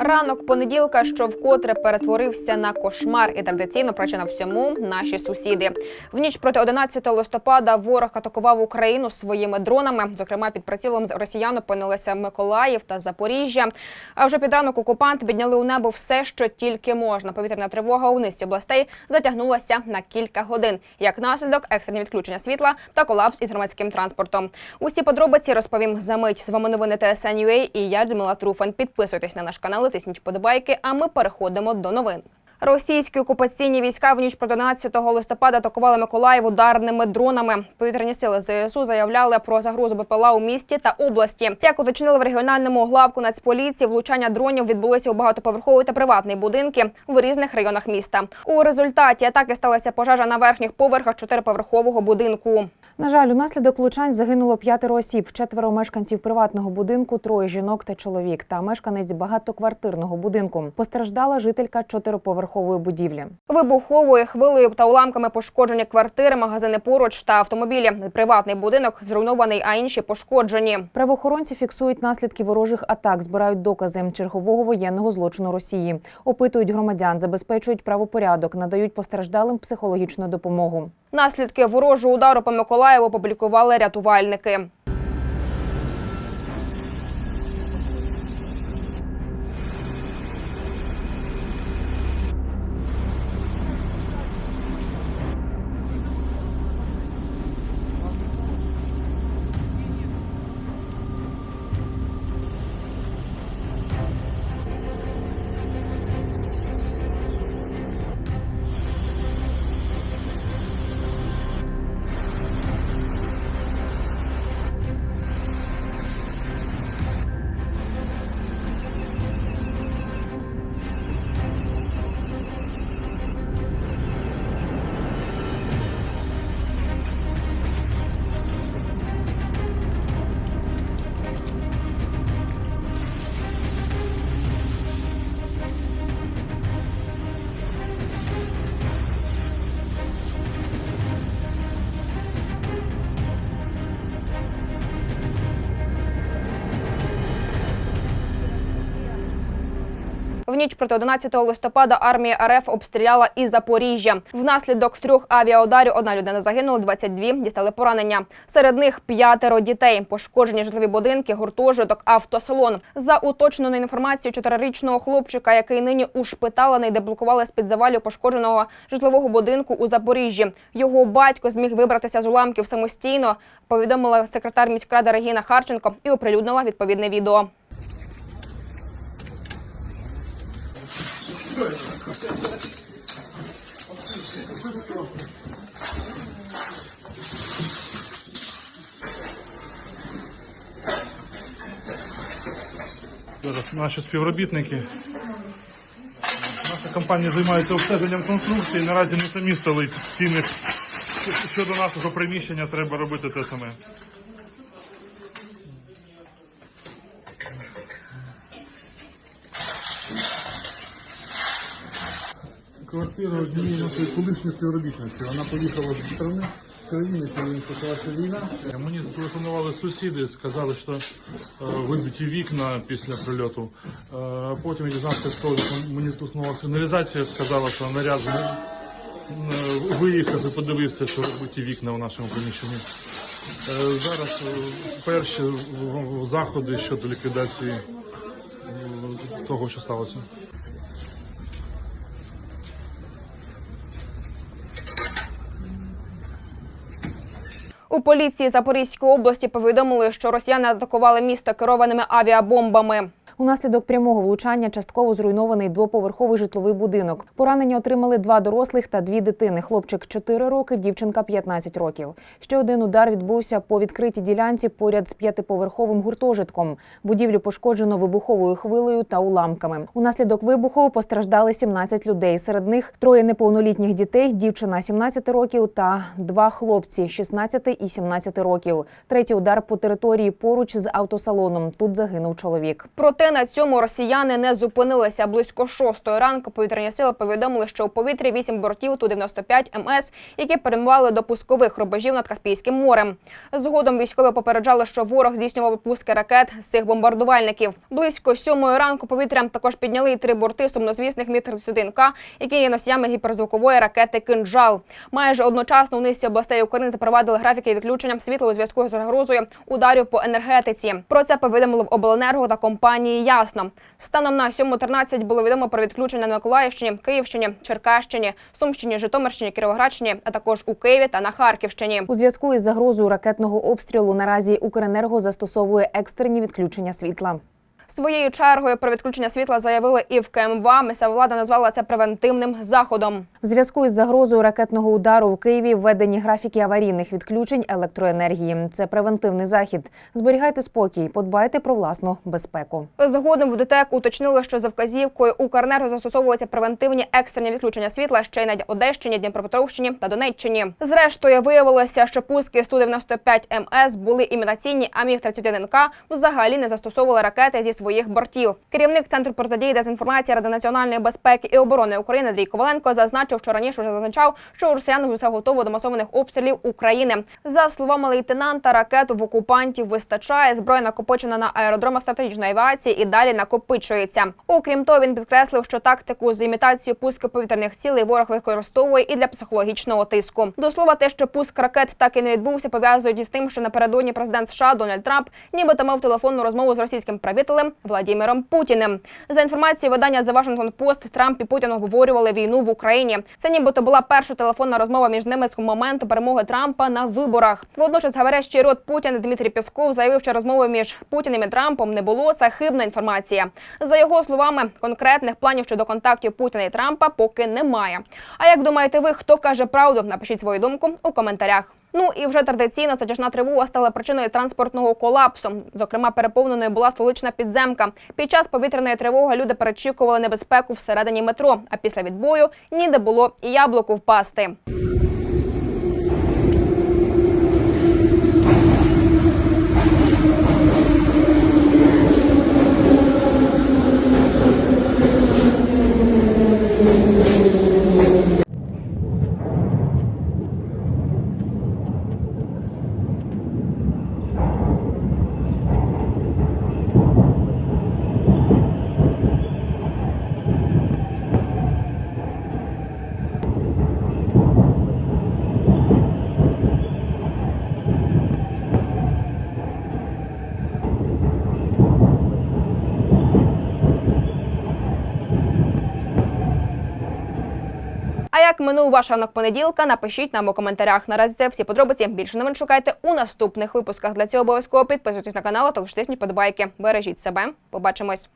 Ранок понеділка, що вкотре перетворився на кошмар, і традиційно причина всьому наші сусіди. В ніч проти 11 листопада ворог атакував Україну своїми дронами. Зокрема, під прицілом з росіян опинилися Миколаїв та Запоріжжя. А вже під ранок окупанти підняли у небо все, що тільки можна. Повітряна тривога у низці областей затягнулася на кілька годин. Як наслідок, екстрені відключення світла та колапс із громадським транспортом. Усі подробиці розповім за мить. З вами новини ТСН.UA і я Людмила Труфан. Підписуйтесь на наш канал, тисніть подобайки. А ми переходимо до новин. Російські окупаційні війська в ніч проти 11 листопада атакували Миколаїв ударними дронами. Повітряні сили ЗСУ заявляли про загрозу БПЛА у місті та області. Як уточнили в регіональному главку Нацполіції, влучання дронів відбулися у багатоповерховий та приватний будинки в різних районах міста. У результаті атаки сталася пожежа на верхніх поверхах чотириповерхового будинку. На жаль, унаслідок влучань загинуло п'ятеро осіб, четверо мешканців приватного будинку, троє жінок та чоловік, та мешканець багатоквартирного будинку. Постраждала жителька чотириповерхової будівлі. Вибуховою хвилею та уламками пошкоджені квартири, магазини поруч та автомобілі. Приватний будинок зруйнований, а інші пошкоджені. Правоохоронці фіксують наслідки ворожих атак, збирають докази чергового воєнного злочину Росії, опитують громадян, забезпечують правопорядок, надають постраждалим психологічну допомогу. Наслідки ворожого удару по Миколаєву опублікували рятувальники. В ніч проти 11 листопада армія РФ обстріляла і Запоріжжя. Внаслідок з трьох авіаударів одна людина загинула, 22 дістали поранення. Серед них п'ятеро дітей. Пошкоджені житлові будинки, гуртожиток, автосалон. За уточненою інформацією чотирирічного хлопчика, який нині ушпиталений, де блокували з-під завалів пошкодженого житлового будинку у Запоріжжі. Його батько зміг вибратися з уламків самостійно. Повідомила секретар міськради Регіна Харченко і оприлюднила відповідне відео. Наші співробітники. Наша компанія займається обстеженням конструкції. Наразі ми самі стали стіни. Щодо нашого приміщення треба робити те саме. Квартира однієї нашої колишньої співробітниці. Вона поїхала з сторони країни, коли почалася війна. Мені зателефонували сусіди, сказали, що е, вибиті вікна після прильоту. Е, потім я дізнався, що мені зателефонувала сигналізація, сказала, що наряд е, виїхав і подивився, що вибиті вікна у нашому приміщенні. Е, зараз е, перші заходи щодо ліквідації е, того, що сталося. У поліції Запорізької області повідомили, що росіяни атакували місто керованими авіабомбами. Унаслідок прямого влучання частково зруйнований двоповерховий житловий будинок. Поранення отримали два дорослих та дві дитини. Хлопчик 4 роки, дівчинка 15 років. Ще один удар відбувся по відкритій ділянці поряд з п'ятиповерховим гуртожитком. Будівлю пошкоджено вибуховою хвилею та уламками. Унаслідок вибуху постраждали 17 людей. Серед них троє неповнолітніх дітей, дівчина 17 років та два хлопці 16 і 17 років. Третій удар по території поруч з автосалоном. Тут загинув чоловік. Проте На цьому росіяни не зупинилися. Близько шостої ранку повітряні сили повідомили, що у повітрі вісім бортів Ту-95 МС, які перебували до пускових рубежів над Каспійським морем. Згодом військові попереджали, що ворог здійснював пуски ракет з цих бомбардувальників. Близько сьомої ранку повітрям також підняли три борти сумнозвісних Мі-31К, які є носіями гіперзвукової ракети «Кинджал». Майже одночасно у низці областей України запровадили графіки відключення світла у зв'язку з загрозою ударів по енергетиці. Про це повідомили в обленерго та компанії Ясно. Станом на 7.13 було відомо про відключення на Миколаївщині, Київщині, Черкащині, Сумщині, Житомирщині, Кіровоградщині, а також у Києві та на Харківщині. У зв'язку із загрозою ракетного обстрілу наразі Укренерго застосовує екстрені відключення світла. Своєю чергою про відключення світла заявили і в КМВА. Місцева влада назвала це превентивним заходом. В зв'язку із загрозою ракетного удару в Києві введені графіки аварійних відключень електроенергії. Це превентивний захід. Зберігайте спокій, подбайте про власну безпеку. Згодом в ДТЕК уточнили, що за вказівкою Укренерго застосовуються превентивні екстрені відключення світла ще й на Одещині, Дніпропетровщині та Донеччині. Зрештою, виявилося, що пуски Су-95 МС були імітаційні, а Міг-31К взагалі не застосовували ракети зі своїх бортів. Керівник центру протидії дезінформації Ради національної безпеки і оборони України Андрій Коваленко зазначив, що раніше вже зазначав, що росіян вже готово до масованих обстрілів України. За словами лейтенанта, ракет в окупантів вистачає. Зброя накопичена на аеродромах стратегічної авіації і далі накопичується. Окрім того, він підкреслив, що тактику з імітацією пуску повітряних цілей ворог використовує і для психологічного тиску. До слова, те, що пуск ракет так і не відбувся, пов'язують із тим, що напередодні президент США Дональд Трамп нібито мав телефонну розмову з російським правителем Владимиром Путіним. За інформацією видання The Washington Post, Трамп і Путін обговорювали війну в Україні. Це нібито була перша телефонна розмова між ними з моменту перемоги Трампа на виборах. Водночас говорящий рот Путіна Дмитрій Пісков заявив, що розмови між Путіним і Трампом не було. Це хибна інформація. За його словами, конкретних планів щодо контактів Путіна і Трампа поки немає. А як думаєте ви, хто каже правду? Напишіть свою думку у коментарях. Ну і вже традиційно затяжна тривога стала причиною транспортного колапсу. Зокрема, переповненою була столична підземка. Під час повітряної тривоги люди перечікували небезпеку всередині метро. А після відбою ніде було і яблуку впасти. А як минув ваш ранок понеділка? Напишіть нам у коментарях. Наразі це всі подробиці. Більше новин шукайте у наступних випусках. Для цього обов'язково підписуйтесь на канал, а також тисніть подобайки. Бережіть себе. Побачимось.